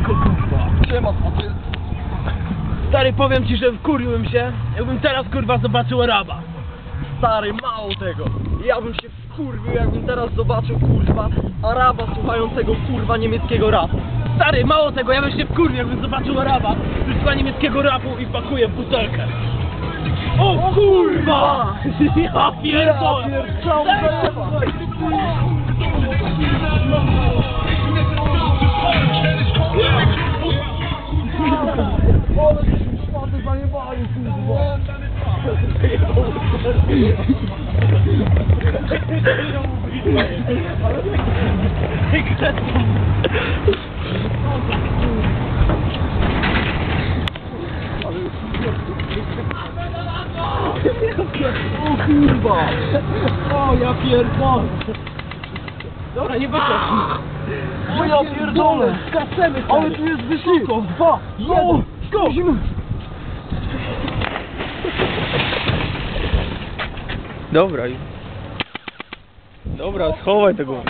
Siemanko kurwa. Siema, smoty. Stary, powiem ci, że wkurwiłem się, jakbym teraz kurwa zobaczył Araba. Stary, mało tego. Ja bym się wkurwił, jakbym teraz zobaczył, kurwa, Araba słuchającego, kurwa, niemieckiego rapu. Stary, mało tego, ja bym się wkurwił, jakbym zobaczył Araba, który słucha niemieckiego rapu i pakuje w butelkę. O kurwa! Ja pierdolę! Ja pierdolę, O kurwa. O, ja pierdolę! Dobra, nie wyszło. O ja pierdolę. Skacemy, Ale tu jest wysoko. Dwa, jeden, go. Dobra. Dobra, schowaj tego.